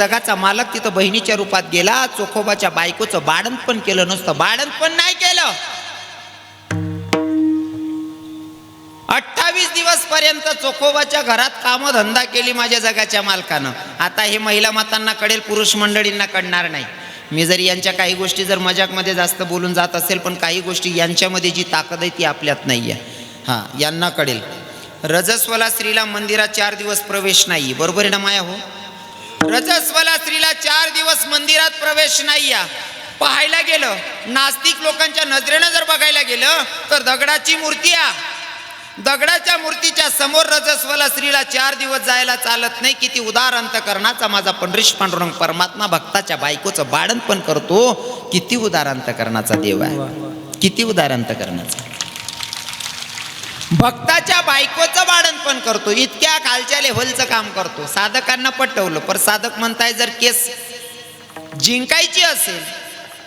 जगाचा मालक तिथं बहिणीच्या रूपात गेला चोखोबाच्या बायकोचं बाळण पण केलं नसतं बाळण पण नाही केलं. अठ्ठावीस दिवस पर्यंत चोखोबाच्या घरात कामधंदा केली माझ्या जगाच्या मालकानं. आता हे महिला मातांना कळेल पुरुष मंडळींना कळणार नाही. मी जरी यांच्या काही गोष्टी जर मजाकमध्ये जास्त बोलून जात असेल पण काही गोष्टी यांच्यामध्ये जी ताकद आहे ती आपल्यात नाही आहे हां यांना कळेल. रजस्वला स्त्रीला मंदिरात चार दिवस प्रवेश नाही. बरोबर आहे ना माया हो? रजस्वला स्त्रीला चार दिवस मंदिरात प्रवेश नाही या पाहायला गेलं नास्तिक लोकांच्या नजरेनं जर बघायला गेलं तर दगडाची मूर्ती आ. दगडाच्या मूर्तीच्या समोर रजस्वला स्त्रीला चार दिवस जायला चालत नाही. किती उदार अंतकरणाचा माझा पंढरीश पांडुरंग परमात्मा भक्ताच्या बायकोचं बाळण पण करतो. किती उदार अंतकरणाचा देव आहे. किती उदार अंतकरणाचा. भक्ताच्या बायकोचं वाढण पण करतो इतक्या खालच्या लेव्हलचं काम करतो साधकांना पटवलं पर साधक म्हणताय जर केस जिंकायची असेल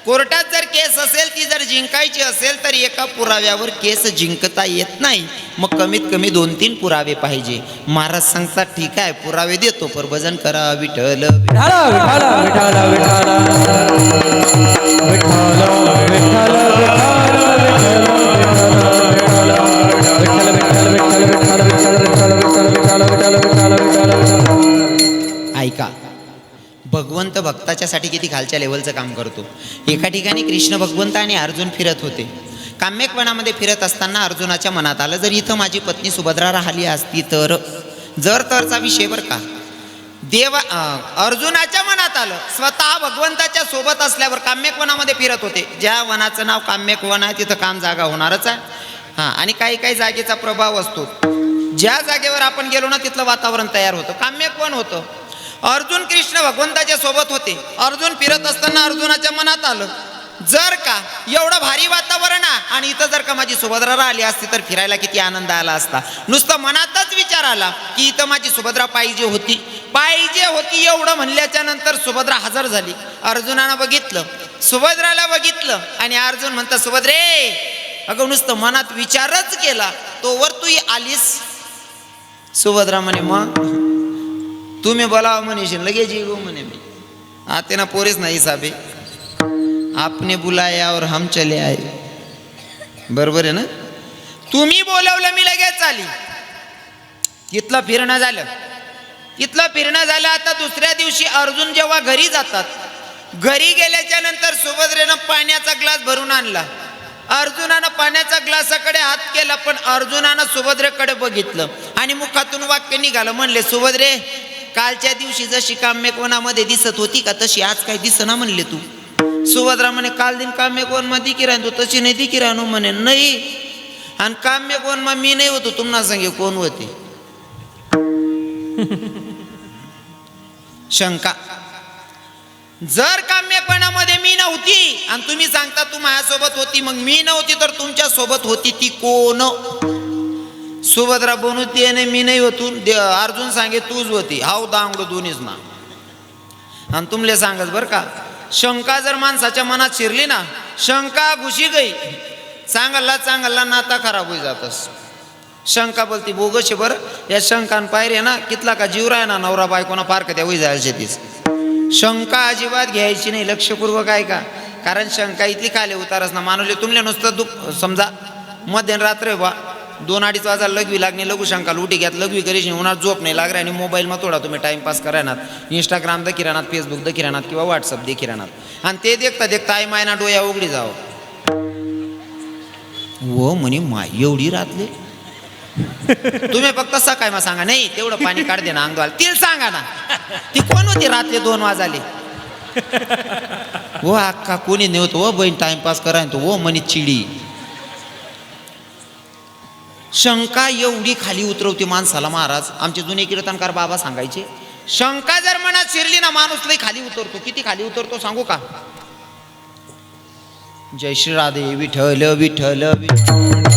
कोर्टात जर केस असेल ती जर जिंकायची असेल तर एका पुराव्यावर केस जिंकता येत नाही मग कमीत कमी दोन तीन पुरावे पाहिजे महाराज सांगतात ठीक आहे पुरावे देतो पर भजन करा विठल विठाला ऐका. भगवंत भक्ताच्यासाठी किती खालच्या लेवलचं काम करतो. एका ठिकाणी कृष्ण भगवंत आणि अर्जुन फिरत होते. काम्यकपणामध्ये फिरत असताना अर्जुनाच्या मनात आलं जर इथं माझी पत्नी सुभद्रा राहिली असती तर? जर तरचा विषय बरं का? देवा अर्जुनाच्या मनात आलं. स्वतः भगवंताच्या सोबत असल्यावर काम्यक वनामध्ये फिरत होते. ज्या वनाचं नाव काम्यक वन आहे तिथं काम जागा होणारच आहे. हां आणि काही काही जागेचा प्रभाव असतो. ज्या जागेवर आपण गेलो ना तिथलं वातावरण तयार होतं. काम्य कोण होतं? अर्जुन कृष्ण भगवंताच्या सोबत होते. अर्जुन फिरत असताना अर्जुनाच्या मनात आलं जर का एवढं भारी वातावरण आणि इथं जर का माझी सुभद्रा राहिली असती तर फिरायला किती आनंद आला असता. नुसतं मनातच विचार आला की इथं माझी सुभद्रा पाहिजे होती. पाहिजे होती एवढं म्हणल्याच्या नंतर सुभद्रा हजर झाली. अर्जुनानं बघितलं. सुभद्राला बघितलं आणि अर्जुन म्हणतात सुभद्रे अगं नुसतं मनात विचारच केला तोवर तू आलीस. सुभद्रा म्हणे मग? तुम्ही बोलावं म्हणेशील लगेच येऊ म्हणे मी. आते ना पोरेच नाही साबे आपने बुलाया और हम चले आए. बरोबर आहे ना? तुम्ही बोलवलं मी लगेच आली. तिथलं फिरणं झालं. तिथलं फिरणं झालं आता दुसऱ्या दिवशी अर्जुन जेव्हा घरी जातात घरी गेल्याच्यानंतर सुभद्रेनं पाण्याचा ग्लास भरून आणला. अर्जुनानं पाण्याचा ग्लासाकडे हात केला पण अर्जुनानं सुभद्रेकडे बघितलं आणि मुखातून वाक्य निघालं. म्हणले सुभद्रे कालच्या दिवशी जशी काम्यकोणामध्ये दिसत होती का तशी आज काय दिसना म्हणले तू. सुभद्रा म्हणे काल दिन काम्यकोणमध्ये किराण तू तशी नाही ती किराणू म्हणे नाही. आणि काम्यकोण मा मी नाही होतो तुम्हाला सांगे कोण होते? शंका. जर काम्य काम्यपणामध्ये मी नव्हती. आणि तुम्ही सांगता तू माझ्यासोबत होती मग मी नव्हती तर तुमच्यासोबत होती ती कोण? सुभद्रा बनवती आणि मी नाही होतो. अर्जुन सांगे तूच होती. हाव दांगडो दोन्हीच ना. आणि तुमले सांगत बरं का शंका जर माणसाच्या मनात शिरली ना शंका घुशी गई. चांगला चांगला नाता खराब होई जातस. शंका बोलती बोगशे आहे बरं. या शंकान पायरे ना कितला का जीव राय ना नवरा बायकोना पार का त्या होई जायला शेतीस. शंका अजिबात घ्यायची नाही. लक्षपूर्वक आहे का कारण शंका इथली खाली उतारच ना. मानवले तुमले नुसतं दुःख समजा मध्यान रात्र बा. दोन अडीच वाजा लघवी लागणे लघु शंका लुटी घ्यात लघवी करीशी उन्हात झोप नाही लागणार आणि मोबाईलमध्ये थोडा तुम्ही टाईमपास करायनात. इंस्टाग्राम द किराणात फेसबुक द किराणात किंवा व्हॉट्सअप देखील किराणात. आणि ते देखता देखता आई मायना डोया उघडी जावं. व म्हणे माय एवढी रातले तुम्ही फक्त सकाळी मग सांगा नाही तेवढं पाणी काढ दे ना अंगवाल सांगा ना. ती कोण होती रात्री दोन वाजाले हो अक्का कोणी नव्हतं हो बहीण टाइमपास कराय तो हो म्हणे चिडी. शंका एवढी खाली उतरवते माणसाला महाराज. आमचे जुने कीर्तनकार बाबा सांगायचे शंका जर मनात शिरली ना माणूस लई खाली उतरतो. किती खाली उतरतो सांगू का? जय श्री राधे विठल विठल विठ्ठल.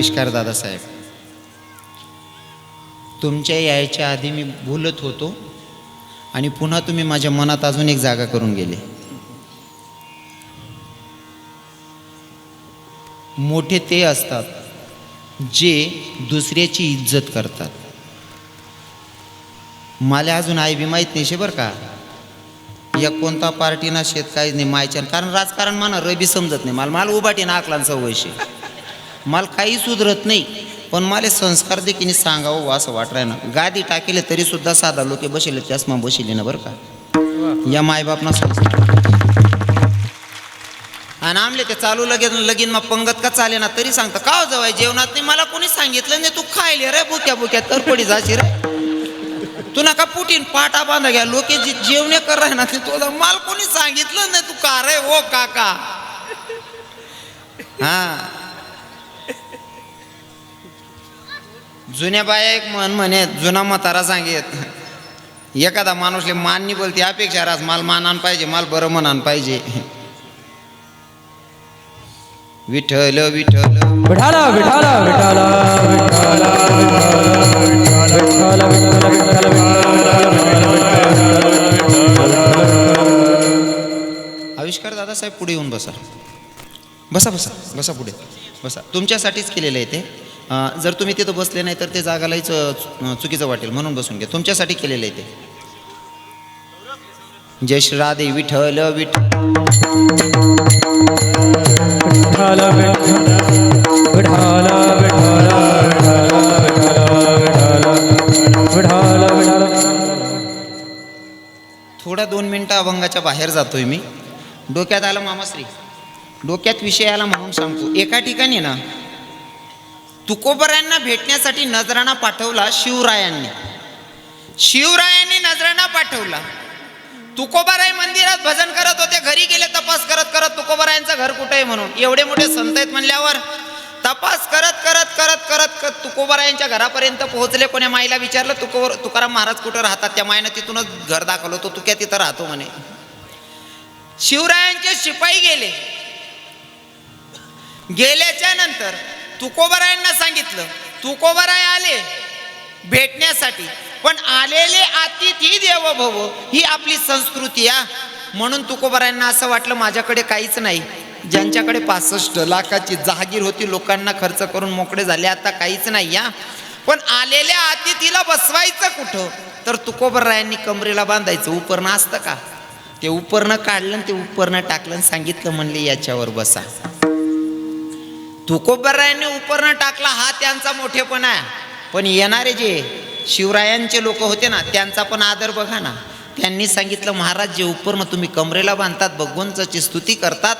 आविष्कार दादासाहेब. तुमच्या यायच्या आधी मी बोलत होतो आणि पुन्हा तुम्ही माझ्या मनात अजून एक जागा करून गेले. मोठे ते असतात जे दुसऱ्याची इज्जत करतात. मला अजून आई बी माहीत नाही शे बरं का. या कोणता पार्टी ना शेत काहीच नाही मायच्या कारण राजकारण म्हणा रबी समजत नाही. मला मला उभाटी नाकला सवयशी मला काही सुधरत नाही. पण मला संस्कार देखील सांगावं असं वाटराय ना. गादी टाकेले तरी सुद्धा साधा लोक बसेले चष्मा बसेले ना बरं का. या मायबापना संस्कार. आणि आमले ते चालू लगेच लगीन मग पंगत का चाले ना तरी सांगता का हो जवाय जेवणात नाही? मला कोणी सांगितलं नाही तू खायले रे बुक्या बुक्या तर पडी जाशी रे. तू नका पुटीन पाटा बांधा घ्या लोक जे जेवणे कर राह ना ते तुला माल कोणी सांगितलं नाही तू का रे हो काका? हा. जुन्या बाया एक म्हण म्हणे जुना म्हातारा सांगेत एखादा माणूसले माननी बोलते अपेक्षा रास माल मानान पाहिजे माल बरं म्हणान पाहिजे विठल विठल विठाला विठाला विठाला विठाला विठाला विठाला आविष्कार दादासाहेब पुढे येऊन बसा बसा बसा बसा पुढे. बसा. तुमच्यासाठीच केलेलं आहे ते. जर तुम्ही तिथं बसले नाही तर ते जागालाच अं, चुकीचं वाटेल. म्हणून बसून घ्या. तुमच्यासाठी केलेलं आहे ते. जय राधे. विठ्ठल विठाला विठाला थोडा दोन मिनटं अभंगाच्या बाहेर जातोय मी. डोक्यात आलं मामाश्री? डोक्यात विषय आला म्हणून सांगतो एका ठिकाणी ना तुकोबरायांना भेटण्यासाठी नजराणा पाठवला शिवरायांनी. शिवरायांनी नजराणा पाठवला. तुकोबाराय मंदिरात भजन करत होते घरी गेले तपास करत करत तुकोबारायांचं घर कुठं आहे म्हणून. एवढे मोठे संत आहेत म्हणल्यावर तपास करत करत करत करत करत तुकोबारायांच्या घरापर्यंत पोहोचले. कोण्या माईला विचारलं तुकोबर तुकाराम महाराज कुठं राहतात? त्या माईनं तिथूनच घर दाखवलं. तो तुक्या तिथं राहतो? म्हणे. शिवरायांचे शिपाई गेले. गेल्याच्यानंतर तुकोबरायांना सांगितलं तुकोबराय आले भेटण्यासाठी पण आलेले अतिथी देव भव ही आपली संस्कृती आ. म्हणून तुकोबरायांना असं वाटलं माझ्याकडे काहीच नाही. ज्यांच्याकडे पासष्ट लाखाची जहागीर होती लोकांना खर्च करून मोकळे झाले आता काहीच नाही या पण आलेल्या अतिथीला बसवायचं कुठं? तर तुकोबरायांनी कमरेला बांधायचं. उपरणं असतं का? ते उपरणं काढलं आणि ते उपरणं टाकलं सांगितलं म्हणले याच्यावर बसा. तुकोबरायांनी उपरणं टाकला हा त्यांचा मोठेपणा आहे. पण येणारे जे शिवरायांचे लोक होते ना त्यांचा पण आदर बघा ना. त्यांनी सांगितलं महाराज जे उपरणं तुम्ही कमरेला बांधतात भगवंताची स्तुती करतात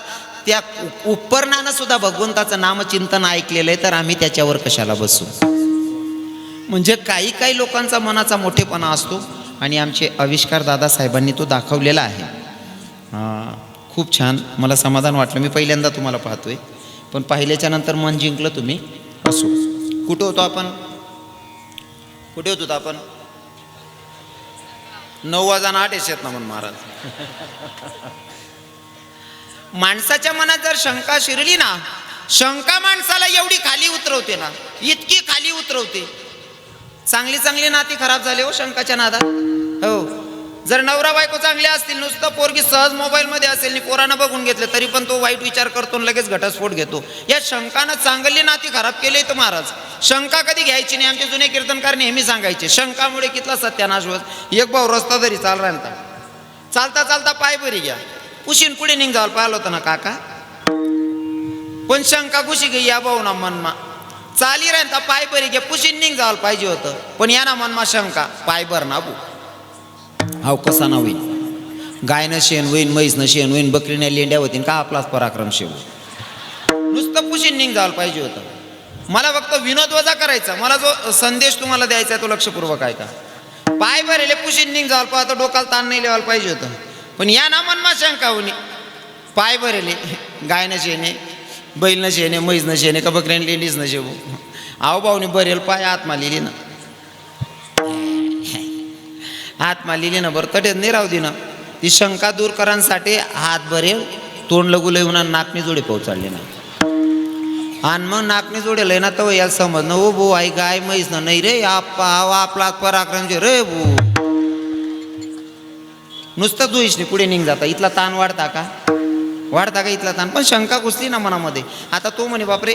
त्या उ- उपरणानं सुद्धा भगवंताचं नामचिंतन ऐकलेलं आहे तर आम्ही त्याच्यावर कशाला बसू? म्हणजे काही काही लोकांचा मनाचा मोठेपणा असतो आणि आमचे आविष्कार दादासाहेबांनी तो दाखवलेला आहे. खूप छान. मला समाधान वाटलं. मी पहिल्यांदा तुम्हाला पाहतोय. पण पाहिल्याच्या नंतर मन जिंकलं तुम्ही. असो. कुठं होतो आपण? कुठे होतो आपण? नऊ वाजा आठ येत ना म्हणून महाराज. माणसाच्या मनात जर शंका शिरली ना शंका माणसाला एवढी खाली उतरवते ना इतकी खाली उतरवते. चांगली चांगली नाती खराब झाली हो शंकाच्या नादात. हो. जर नवरा बायको चांगले असतील नुसतं पोरगी सहज मोबाईलमध्ये असेल आणि पोरानं बघून घेतलं तरी पण तो वाईट विचार करतो आणि लगेच घटस्फोट घेतो. या शंकानं चांगली नाती खराब केली तर महाराज. शंका कधी घ्यायची नाही आमचे जुने कीर्तनकार नेहमी सांगायचे शंकामुळे कितला सत्यानाश होत? एक भाऊ रस्ता तरी चाल राहता चालता चालता पाय बरी घ्या. पुशीन पुढे निघाल पाहिलं होतं ना काका? पण शंका कुशी गई या भाऊ ना मनमा. चाली राहता पाय बरी घ्या. पुशीन निघ पाहिजे होतं. पण या ना मनमा शंका. पाय भर ना बू हाव कसा ना होईन? गायनं शेण होईन म्हैसनं शेण होईन बकरीने लेंड्या होतीन का आपलाच पराक्रम शेव नुसतं पुशीन निघाल पाहिजे होतं. मला फक्त विनोद वजा करायचा. मला जो संदेश तुम्हाला द्यायचा आहे तो लक्षपूर्वक आहे का पाय भरेले पुशीन निघाल जावं पाहतो डोकाला ताण नाही लिहायला पाहिजे होतं. पण या ना मनमा शंका होणी. पाय भरेले गायनं शेणे बैलनं शेणे म्हैसनं शेणे का बकऱ्याने लेंडीच न शेवू आव भाऊनी बरेल पाय आत्मा लिहिली ना. हातमा लिहिली ना बरं तटेच नाही राहू दे ना ती शंका दूर करांसाठी हात भरेल तोंड लगू येऊन नाकनी जोडे पोहोचाडले ना. आणि मग नाकने जोडेल ना तो याला समज ओ भाऊ आई गाय म्हैस ना नाही रे आपा आपला पराक्रमचे रे भो नुसतं नाही पुढे निघ जाता. इथला ताण वाढता का? वाढता का इथला ताण? पण शंका घुसली ना मनामध्ये. आता तो म्हणे बापरे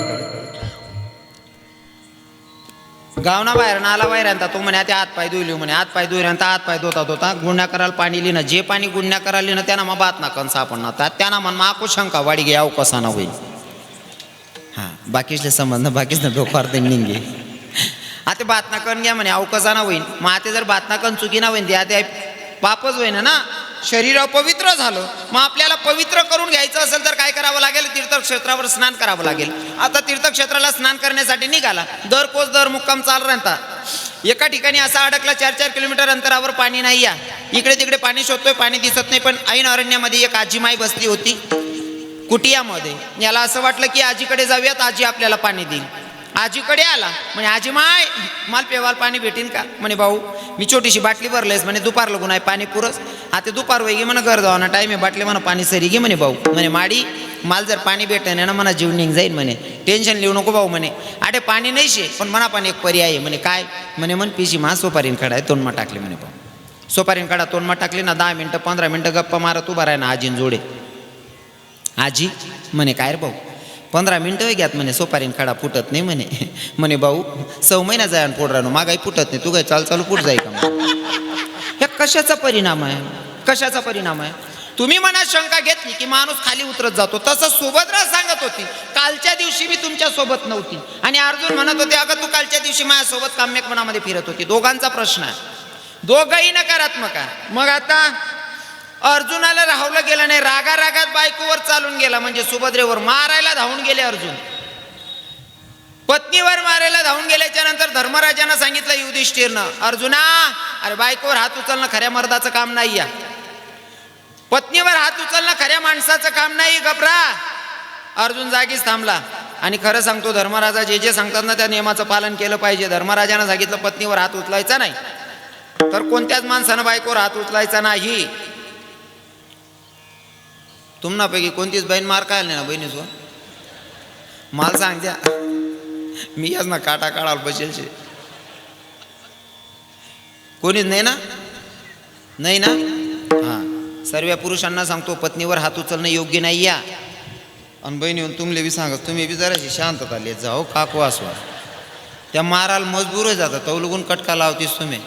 गावना बाहेर नाला बाहेर आणता तो म्हणे ते हात पाय म्हणे हात पाय आणता हात पाय धुता धुता गुन्ह्या करायला पाणी लिहिणं जे पाणी गुन्ह्या करायला लिहिणं त्यांना मग बात ना कन आपण ना त्यांना म्हण मग शंका वाडी घ्या कसा ना होईल. हां बाकीचे संबंध बाकीच ना डोकार ते निघे आता बात ना घ्या म्हणे अवकसा ना होईल. मग आता जर बात ना करून चुकी ना होईल त्या आता पापच होईन ना? शरीर पवित्र झालं मग आपल्याला पवित्र करून घ्यायचं असेल तर काय करावं लागेल? तीर्थक्षेत्रावर स्नान करावं लागेल. आता तीर्थक्षेत्राला स्नान करण्यासाठी निघाला. दर कोस दर मुक्काम चाल राहता. एका ठिकाणी असा अडकला चार चार किलोमीटर अंतरावर पाणी नाही या इकडे तिकडे पाणी शोधतोय पाणी दिसत नाही पण ऐन अरण्यामध्ये एक आजीमाई बसली होती. कुटियामध्ये. याला असं वाटलं की आजीकडे जाऊयात आजी आपल्याला पाणी देईल. आजीकडे आला. म्हणे आजी माय माल पेवाल पाणी भेटीन का? म्हणे भाऊ मी छोटीशी बाटली भरलेस. म्हणे दुपार लगून आहे पाणी पुरस. आता दुपार वैगी म्हणा घर जाऊ ना टाईम आहे बाटली म्हणा पाणी सरी घे म्हणे भाऊ. म्हणे माडी माल जर पाणी भेटेन ना म्हणा जीव निघ जाईल म्हणे. टेन्शन लिहू नको भाऊ म्हणे. अरे पाणी नाही शे पण म्हणा पण एक पर्याय आहे. म्हणे काय? म्हणे म्हण पिशी मा सोपारीन काढा आहे तोंडमा टाकले. म्हणे भाऊ. सोपारीन काढा तोंडमा टाकले ना दहा मिनटं पंधरा मिनटं गप्पा मारत उभा राही ना आजीन जोडे. आजी म्हणे काय रे भाऊ पंधरा मिनटं घ्यात म्हणे सोपारीन खडा फुटत नाही म्हणे. म्हणे भाऊ सव महिना जाय आणि पोट राहणं मागाई फुटत नाही. तू काय चाल चालू फुट जाई का हे कशाचा परिणाम आहे? कशाचा परिणाम आहे? तुम्ही मनात शंका घेतली की माणूस खाली उतरत जातो. तसं सुभद्रा सांगत होती कालच्या दिवशी मी तुमच्यासोबत नव्हती. आणि अर्जुन म्हणत होते अगं तू कालच्या दिवशी माझ्यासोबत काम्यकपणामध्ये फिरत होती. दोघांचा प्रश्न आहे. दोघंही नकारात्मक आहे. मग आता अर्जुनाला राहवलं गेलं नाही रागा रागात बायकोवर चालून गेला म्हणजे सुभद्रेवर मारायला धावून गेले अर्जुन. पत्नीवर मारायला धावून गेल्याच्यानंतर धर्मराजानं सांगितलं युधिष्ठिरनं अर्जुना अरे बायकोवर हात उचलणं खऱ्या मर्दाचं काम नाही या. पत्नीवर हात उचलणं खऱ्या माणसाचं काम नाही घबरा. अर्जुन जागीच थांबला. आणि खरं सांगतो धर्मराजा जे जे सांगतात ना त्या नियमाचं पालन केलं पाहिजे. धर्मराजानं सांगितलं पत्नीवर हात उचलायचा नाही. तर कोणत्याच माणसानं बायकोवर हात उचलायचा नाही. तुम्हापैकी कोणतीच बहीण मार काय नाही ना बहिणीसो मला सांग द्या मी याच ना काटा काढायला बसेलशे कोणीच नाही ना? नाही ना? हां. सर्व पुरुषांना सांगतो पत्नीवर हात उचलणं योग्य नाही या. आणि बहिणी तुमले बी सांगत तुम्ही बी जराशी शांतता लेत जाओ काकू हो, असवा त्या माराल मजबूर जातात तवलगून कटका लावतीस तुम्ही.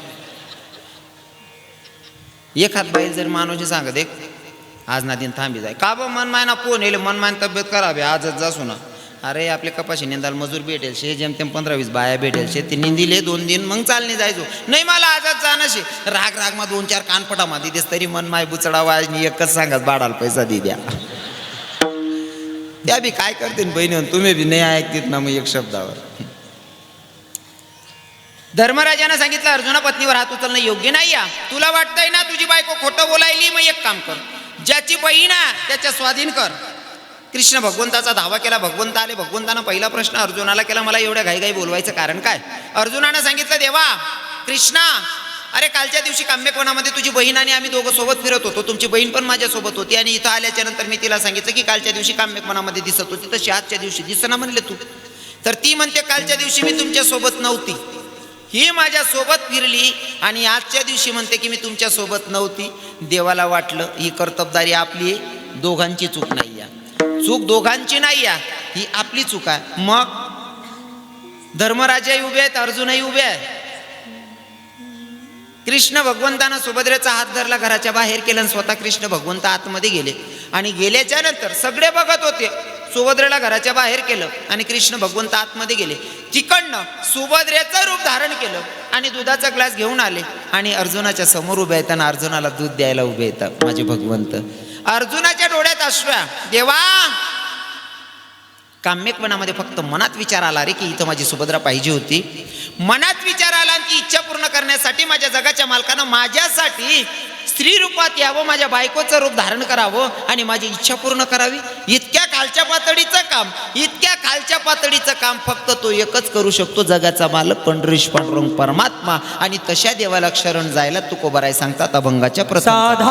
एखाद बाईल जर मानवशी सांगत एक आज ना दिन थांबी जाय. का बा मन मायना फोन येईल? मन मायन तब्येत करावी आजच जासू ना. अरे आपले कपाशी निंदाल मजूर भेटेल शे. जेमतेम पंधरा वीस बाया भेटेल शे. ते निंदिले दोन दिन मग चालणे जायचो. नाही मला आजच जाणं शे. राग राग मा दोन चार कानपटा मा दिदेस. तरी मन माय बुचडावा आणि एकच सांगत बाडाला पैसा दे द्या. त्या बी काय करतील बहिणी? तुम्ही बी नाही ऐकतीत ना मग एक शब्दावर. धर्मराजानं सांगितलं अर्जुना पत्नीवर हात उचलणं योग्य नाही या तुला वाटतंय ना तुझी बायको खोटं बोलायली? मग एक काम कर. ज्याची बहीण त्याच्या स्वाधीन कर. कृष्ण भगवंताचा धावा केला भगवंत आले भगवंतानं पहिला प्रश्न अर्जुनाला केला मला एवढ्या घाईघाई बोलवायचं कारण काय? अर्जुनानं सांगितलं देवा कृष्णा अरे कालच्या दिवशी काम्यकोणामध्ये तुझी बहीण आणि आम्ही दोघं सोबत फिरत होतो तुमची बहीण पण माझ्यासोबत होती आणि इथं आल्याच्यानंतर मी तिला सांगितलं की कालच्या दिवशी काम्यकोणामध्ये दिसत होती तशी आजच्या दिवशी दिसना म्हणले तू. तर ती म्हणते कालच्या दिवशी मी तुमच्यासोबत नव्हती. ही माझ्या सोबत फिरली आणि आजच्या दिवशी म्हणते की मी तुमच्यासोबत नव्हती. देवाला वाटलं ही कर्तबदारी आपली दोघांची चूक नाही या चूक दोघांची नाही या ही आपली चूक आहे. मग धर्मराजाही उभे आहेत अर्जुनही उभे आहे कृष्ण भगवंतानं सुभद्रेचा हात धरला घराच्या बाहेर केलं आणि स्वतः कृष्ण भगवंत आतमध्ये गेले. आणि गेल्याच्यानंतर सगळे बघत होते. सुभद्रेला घराच्या बाहेर केलं आणि कृष्ण भगवंत आतमध्ये गेले. तिकडनं सुभद्रेचं रूप धारण केलं आणि दुधाचा ग्लास घेऊन आले. आणि अर्जुनाच्या समोर उभे येताना अर्जुनाला दूध द्यायला उभे येतात माझे भगवंत अर्जुनाच्या डोळ्यात अश्व्या देवा काम्यकपणामध्ये फक्त मनात विचार आला रे की इथं माझी सुभद्रा पाहिजे होती. मनात विचार आला आणि ती इच्छा पूर्ण करण्यासाठी माझ्या जगाच्या मालकानं माझ्यासाठी स्त्री रूपात यावं माझ्या बायकोचं रूप धारण करावं आणि माझी इच्छा पूर्ण करावी. इतक्या खालच्या पातळीचं काम इतक्या खालच्या पातळीचं काम फक्त तो एकच करू शकतो जगाचा मालक पंढरीश पांडुरंग परमात्मा. आणि तशा देवाला शरण जायला तुकोबराय सांगतात अभंगाच्या प्रसाद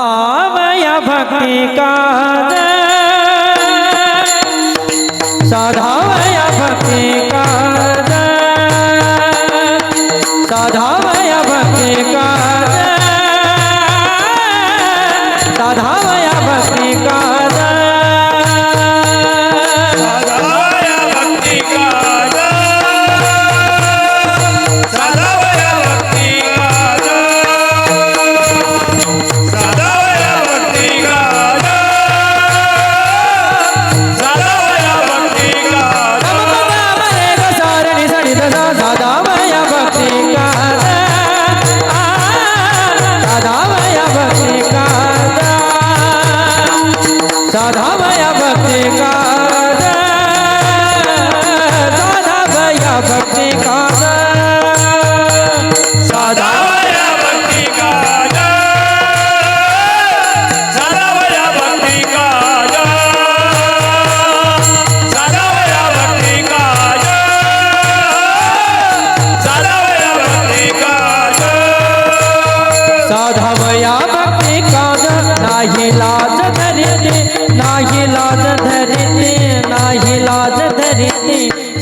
साधावया भक्ती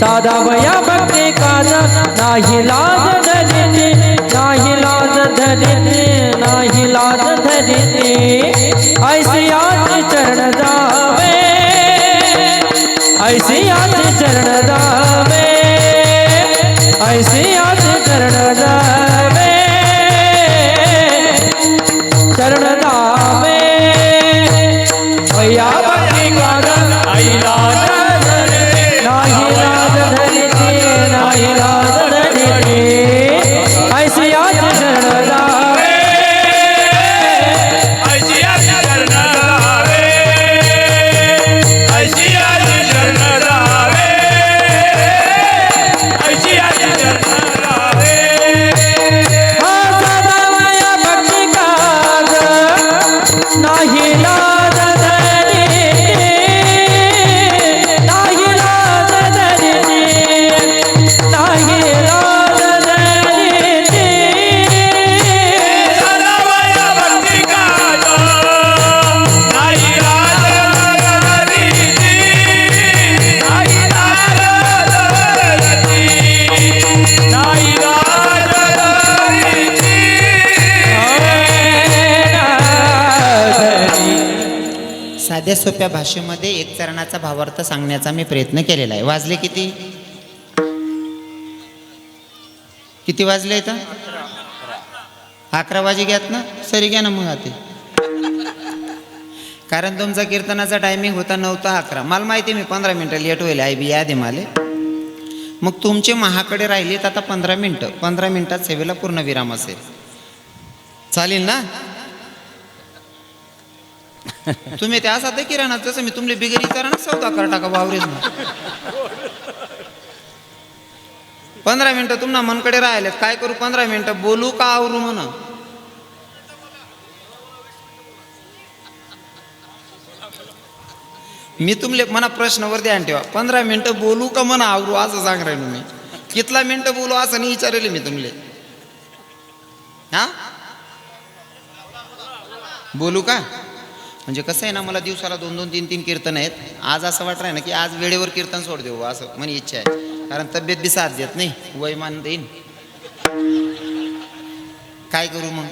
साधावया भक्ती काज नाही लाज धरिते नाही लाज धरिते नाही लाज धरिते. ऐसियाचे चरण जावे ऐसियाचे चरण जावे ऐसियाचे चरण जावे. चरण भाषेमध्ये एक चरणाचा भावार्थ सांगण्याचा मी प्रयत्न केलेला आहे. वाजले किती? किती वाजले इथं? अकरा वाजे घ्यात ना? सरी घ्या ना मग आते. कारण तुमचा कीर्तनाचा टायमिंग होता नव्हता अकरा. मला माहिती आहे मी पंधरा मिनटं लेट होईल. आय बी यादी माले. मग तुमचे महाकडे राहिलेत आता पंधरा मिनटं. पंधरा मिनटात सेवेला पूर्ण विराम असेल. चालेल ना? तुम्ही ते असा तर किराणा तसं मी तुमले बिगर करा ना सौदा कर टाका वावरेज पंधरा मिनिटं तुम्हाला मनकडे राहिलेत. काय करू पंधरा मिनिटं बोलू का आवरू म्हणा मी तुमले मना प्रश्नावर ध्यान ठेवा. पंधरा मिनिटं बोलू का म्हणा आवरू असं सांग राहिलो मी. कितला मिनिटं बोलू असं नाही विचारले मी तुमले. हा? बोलू का? म्हणजे कसं आहे ना मला दिवसाला दोन दोन तीन तीन कीर्तन आहेत. आज असं वाटत आहे ना की आज वेळेवर कीर्तन सोड देऊ असं म्हणे इच्छा आहे. कारण तब्येत बी साथ देत नाही वयमान देईन. काय करू मग?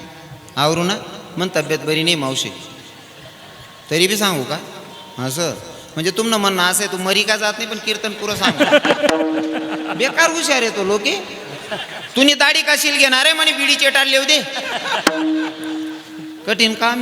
आवरू ना? मग तब्येत बरी नाही मावशी. तरी बी सांगू का? असं. म्हणजे तुमनं म्हणणं असं आहे तू मरी का जात नाही पण कीर्तन पुरं सांग. बेकार हुशार आहे तो लोके. तुम्ही दाढी कशील घेणार आहे म्हणे बिडी चेटाड लिहू दे. कठीण काम